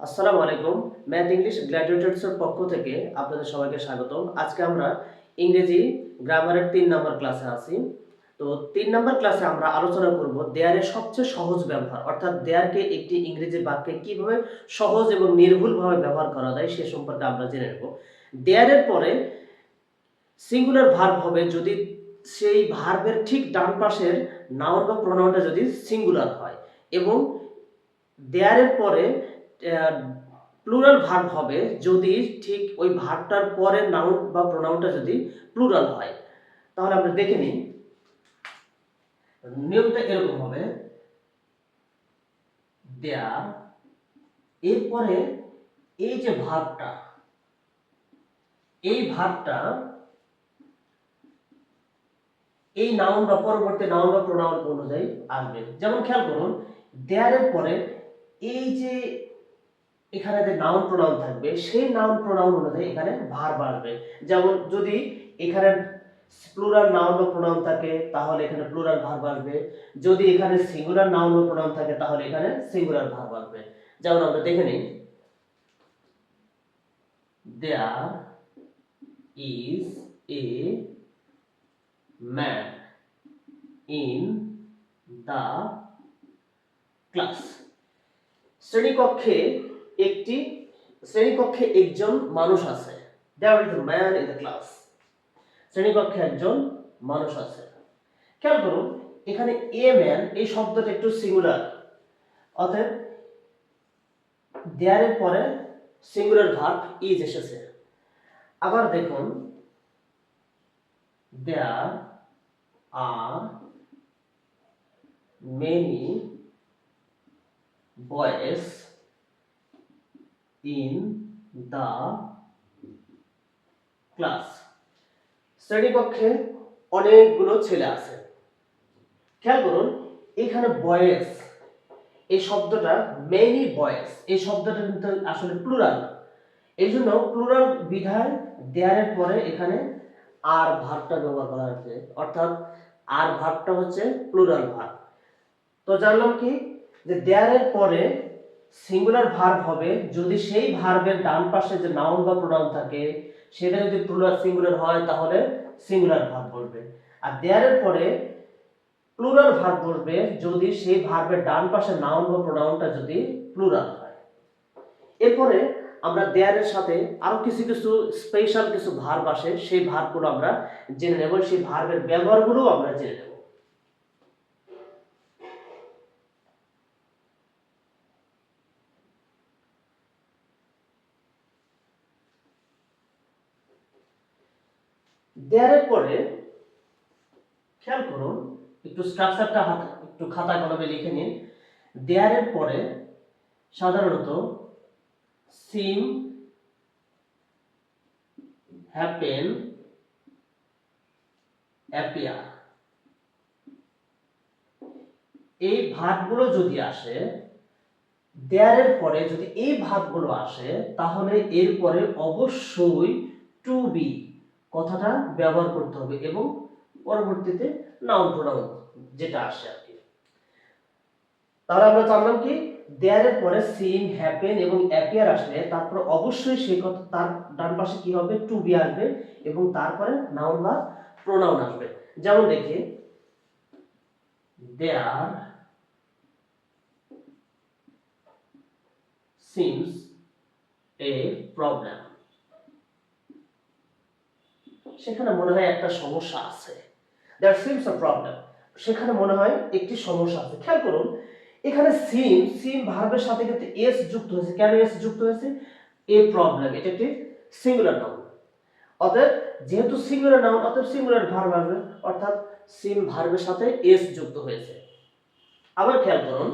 আসসালামু আলাইকুম। Math, English গ্ল্যাডিয়েটরসের পক্ষ থেকে আপনাদের সবাইকে স্বাগতম। আজকে আমরা ইংরেজি গ্রামারের তিন নম্বর ক্লাসে আছি। তো তিন নম্বর ক্লাসে আমরা আলোচনা করব দেয়ারের সবচেয়ে সহজ ব্যবহার, অর্থাৎ দেয়ারকে একটি ইংরেজি বাক্যে কীভাবে সহজ এবং নির্ভুলভাবে ব্যবহার করা যায় সে সম্পর্কে আমরা জেনে নেব। দেয়ারের পরে সিঙ্গুলার ভার্ব হবে যদি সেই ভার্বের ঠিক ডান পাশের নাউন বা প্রোনাউনটা যদি সিঙ্গুলার হয় এবং দেয়ারের পরে প্লুরাল ভার্ব হবে যদি ঠিক ওই ভার্বটার পরে নাউন বা প্রোনাউনটা যদি প্লুরাল হয়। তাহলে আমরা দেখে নিই। নিয়মটা এরকম হবে। দেয়ার, এরপরে এই যে ভাবটা এই ভাবটা এই নাউন বা পরবর্তী নাউন বা প্রোনাউন অনুযায়ী আসবে। যেমন খেয়াল করুন, দেয়ারের পরে এই যে এখানে যে নাউন প্রোনাউন থাকবে, সেই নাউন প্রোনাউন অনুযায়ী এখানে ভার্ব আসবে। যেমন যদি এখানে প্লুরাল নাউন বা প্রোনাউন থাকে, তাহলে এখানে প্লুরাল ভার্ব আসবে। যদি এখানে সিঙ্গুলার নাউন বা প্রোনাউন থাকে, তাহলে এখানে সিঙ্গুলার ভার্ব আসবে। যেমন আমরা দেখে নিই। There is a man in the class শ্রেণীকক্ষে একটি শ্রেণীকক্ষে একজন মানুষ আছে। There is man in the class শ্রেণীকক্ষে একজন মানুষ আছে। খেয়াল করুন, এখানে এ ম্যান এই শব্দটা একটু সিঙ্গুলার অতএব দেয়ারের পরে সিঙ্গুলার ভার্ব ইজ এসেছে। আবার দেখুন there are many boys in the class. শ্রেণীকক্ষে অনেকগুলো ছেলে আছে। খেয়াল করুন, এখানে বয়েস এই শব্দটা মেনি বয়েস এই শব্দটা কিন্তু আসলে প্লুরাল এই জন্য প্লুরাল বিধায় দেয়ারের পরে এখানে আর ভাবটা ব্যবহার করা হচ্ছে অর্থাৎ আর ভাবটা হচ্ছে প্লুরাল ভাব তো জানলাম কি? যে দেয়ারের পরে সিঙ্গুলার ভার্ব হবে, যদি সেই ভার্বের ডান পাশে যে নাউন বা প্রোনাউন থাকে, সেটা যদি প্লুরাল সিঙ্গুলার হয়, তাহলে সিঙ্গুলার ভার্ব বলবে। আর দেয়ারের পরে প্লুরাল ভার্ব বলবে, যদি সেই ভার্বের ডান পাশে নাউন বা প্রোনাউনটা যদি প্লুরাল হয়। এরপরে আমরা দেয়ারের সাথে আরও কিছু কিছু স্পেশাল কিছু ভার্ব আসে, সেই ভার্বগুলো আমরা জেনে নেব, সেই ভার্বের ব্যবহারগুলো আমরা জেনে নেব। দেয়ারের পরে খেয়াল করুন, একটু স্ট্রাকচারটা হাত একটু খাতা কলমে লিখে নিন। দেয়ারের পরে সাধারণত সিম হ্যাপেন অ্যাপিয়ার এই ভাবগুলো যদি আসে দেয়ারের পরে যদি এই ভাবগুলো আসে, তাহলে এরপরে অবশ্যই টু বি কথাটা ব্যবহার করতে হবে এবং পরবর্তীতে নাউন প্রোনাউন যেটা আসে আর কি। তাহলে আমরা জানলাম কি দেয়ারের পরে সিন হ্যাপেন এবং অ্যাপিয়ার আসলে তারপর অবশ্যই সেই কথা, তার ডান পাশে কি হবে? টু বি আসবে এবং তারপরে নাউন বা প্রোনাউন আসবে। যেমন দেখি দেয়ার সিমস এ প্রবলেম সেখানে মনে হয় একটা সমস্যা আছে। দেয়ার সিমস আ প্রবলেম সেখানে মনে হয় একটি সমস্যা আছে। খেয়াল করুন, এখানে সিম সিম ভার্বের সাথে কিন্তু এস যুক্ত হয়েছে। কেন এস যুক্ত হয়েছে? এ প্রবলেম এটা একটি সিঙ্গুলার নাউন অতএব যেহেতু সিঙ্গুলার নাউন অতএব সিঙ্গুলার ভার্ব আসবে, অর্থাৎ সিম ভার্বের সাথে এস যুক্ত হয়েছে। আবার খেয়াল করুন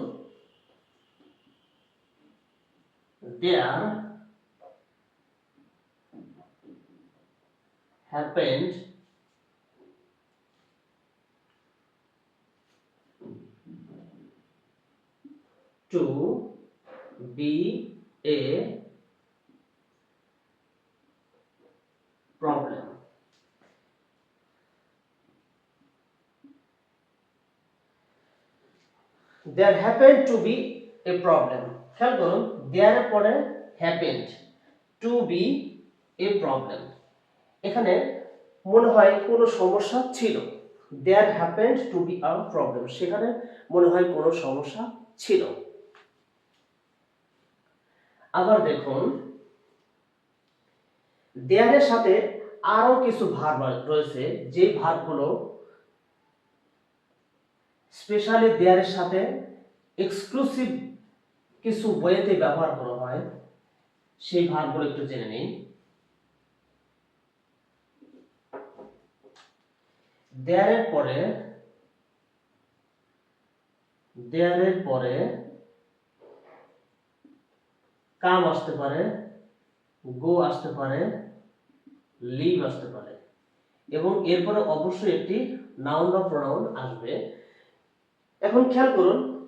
there happened to be a problem. There happened to be a problem খেয়াল করুন দেয়ার পরে happened to be a problem এখানে মনে হয় কোনো সমস্যা ছিল। There happened to be a problem সেখানে মনে হয় কোনো সমস্যা ছিল। আবার দেখুন দেয়ারের সাথে আরও কিছু ভার রয়েছে। যে ভারগুলো স্পেশালি দেয়ারের সাথে এক্সক্লুসিভ কিছু বইয়েতে ব্যবহার করা হয়, সেই ভারগুলো একটু জেনে নিন দেয়ারের পরে দেয়ারের পরে কাম আসতে পারে, গো আসতে পারে, লিভ আসতে পারে। এবং এরপরে অবশ্যই একটি নাউন বা প্রোনাউন আসবে। এখন খেয়াল করুন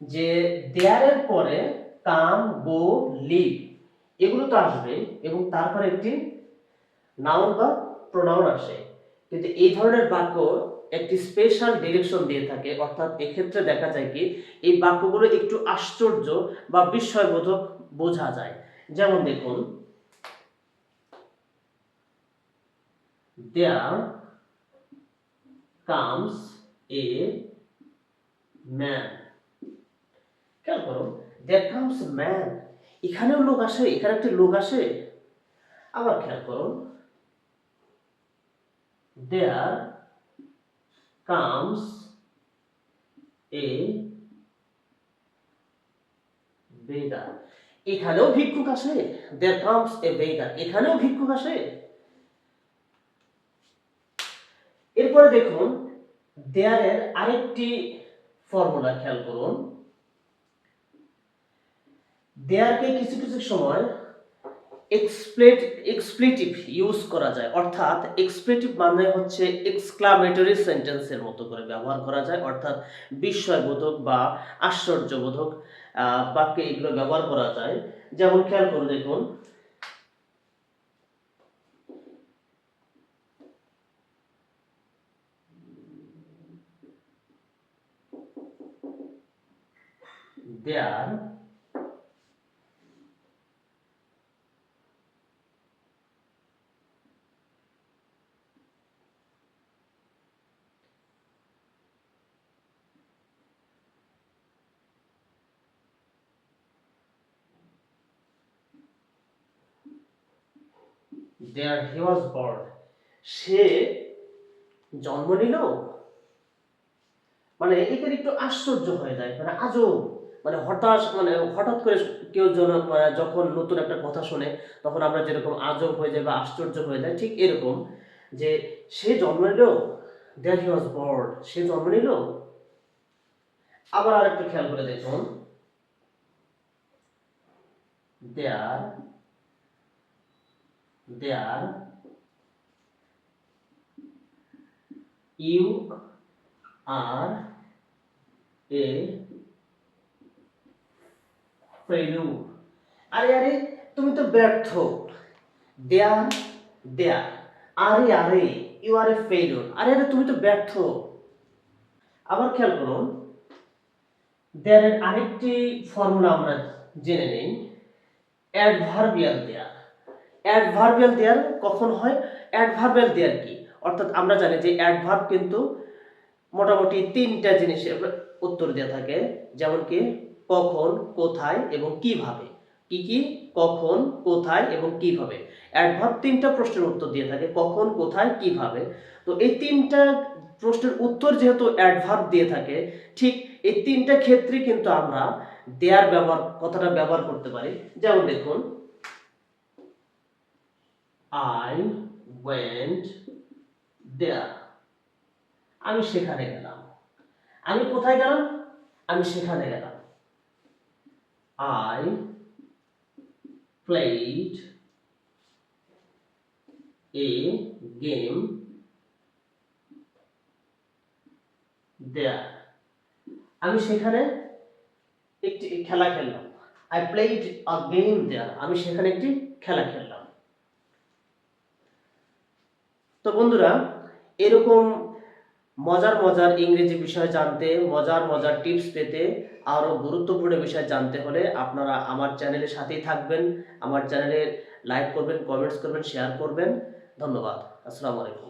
যে দেয়ারের পরে কাম, গো, লিভ এগুলো তো আসবে এবং তারপরে একটি নাউন বা প্রোনাউন আসে। কিন্তু এই ধরনের বাক্য একটি স্পেশাল ডিরেকশন দিয়ে থাকে। অর্থাৎ এক্ষেত্রে দেখা যায় কি, এই বাক্যগুলো একটু আশ্চর্য বা বিস্ময়বোধক বোঝা যায়। যেমন দেখুন দেয়ার comes এ ম্যান খেয়াল করো, there কামস man. এখানেও লোক আসে, এখানে একটি লোক আসে। আবার খেয়াল করুন there comes a beggar. এখানেও ভিক্ষুক আসে। There comes a beggar. এখানেও ভিক্ষুক আসে। এরপরে দেখুন দেয়ারের আরেকটি ফর্মুলা খেয়াল করুন। দেয়ারকে কিছু কিছু সময় এক্সপ্লেট এক্সপ্লেটিভ ইউজ করা যায়। অর্থাৎ এক্সপ্লেটিভ মানে হচ্ছে এক্সক্লামেটরি সেন্টেন্সের মতো করে ব্যবহার করা যায়। অর্থাৎ বিস্ময়বোধক বা আশ্চর্যবোধক বাক্যে এগুলো ব্যবহার করা যায়। যেমন খেয়াল করুন দেখুন। There there he was born. সে জন্ম নিল? মানে এখানে একটু আশ্চর্য হয়ে যায় মানে আজব মানে হঠাৎ মানে হঠাৎ করে কেউ মানে যখন নতুন একটা কথা শুনে, তখন আমরা যেরকম আজব হয়ে যায় বা আশ্চর্য হয়ে যায়, ঠিক এরকম যে সে জন্ম নিল দ্যাট হি ওয়াজ বর্ড সে জন্ম নিল? আবার আরেকটু খেয়াল করে দেখুন। দেয়ার দেয়ার ইউ আর এ ফেলুর আরে আরে, তুমি তো ব্যর্থ। দেয়ার দেয়ার। আরে আরে, ইউ আর এ ফেলুর আরে আরে, তুমি তো ব্যর্থ। আবার খেয়াল করুন, দেয়ারের আরেকটি ফর্মুলা আমরা জেনে নিই। অ্যাডভার্বিয়াল দেয়ার। অ্যাডভার্বিয়াল দেয়ার কখন হয়? অ্যাডভার্বিয়াল দেয়ার কি? অর্থাৎ আমরা জানি যে অ্যাডভার্ব কিন্তু মোটামুটি তিনটা জিনিসের উত্তর দেওয়া থাকে। যেমন কি, কখন, কোথায় এবং কীভাবে। কি কি? কখন, কোথায় এবং কীভাবে। অ্যাডভার্ব তিনটা প্রশ্নের উত্তর দিয়ে থাকে, কখন, কোথায়, কীভাবে। তো এই তিনটা প্রশ্নের উত্তর যেহেতু অ্যাডভার্ব দিয়ে থাকে, ঠিক এই তিনটা ক্ষেত্রে কিন্তু আমরা দেয়ার ব্যবহার, কথাটা ব্যবহার করতে পারি। যেমন দেখুন আই ওয়েন্ট দেয়ার আমি সেখানে গেলাম। আমি কোথায় গেলাম? আমি সেখানে গেলাম। I played a game there আমি সেখানে একটি খেলা খেললাম। I played a game there আমি সেখানে একটি খেলা খেললাম। তো বন্ধুরা, এরকম মজার মজার ইংরেজি বিষয় জানতে, মজার মজার টিপস পেতে আরও গুরুত্বপূর্ণ বিষয় জানতে হলে আপনারা আমার চ্যানেলের সাথেই থাকবেন, আমার চ্যানেলে লাইক করবেন, কমেন্টস করবেন, শেয়ার করবেন। ধন্যবাদ। আসসালামু আলাইকুম।